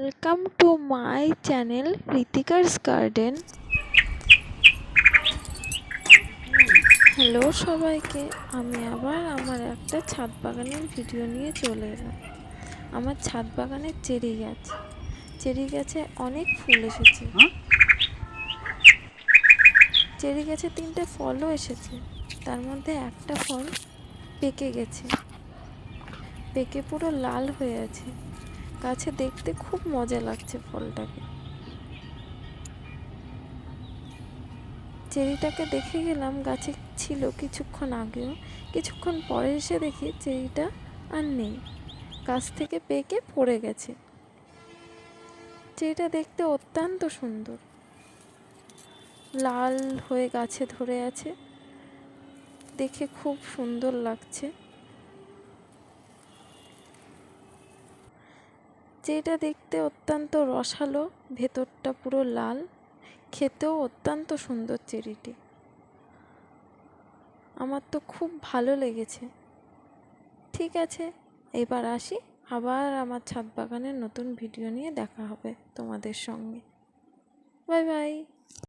Welcome to my channel Ritika's garden hello সবাইকে আমি আবার আমার একটা ছাদ বাগানের ভিডিও নিয়ে চলে এলাম। আমার ছাদ বাগানের চেরি গাছ। চেরি গাছে অনেক ফুল এসেছে। চেরি গাছে তিনটে ফলও এসেছে। তার মধ্যে একটা ফল পেকে গেছে। পেকে পুরো লাল হয়ে আছে। গাছে দেখতে খুব মজা লাগছে ফলটাকে। চেরিটাকে দেখে গেলাম গাছে ছিল কিছুক্ষণ আগেও। কিছুক্ষণ পরে এসে দেখি চেরিটা আর নেই। গাছ থেকে পেকে পড়ে গেছে। চেরিটা দেখতে অত্যন্ত সুন্দর। লাল হয়ে গাছে ধরে আছে। দেখে খুব সুন্দর লাগছে। যেটা দেখতে অত্যন্ত রসালো, ভেতরটা পুরো লাল, খেতেও অত্যন্ত সুন্দর চেরিটি। আমার তো খুব ভালো লেগেছে। ঠিক আছে, এবার আসি, আবার আমার ছাদ বাগানের নতুন ভিডিও নিয়ে দেখা হবে তোমাদের সঙ্গে। Bye bye.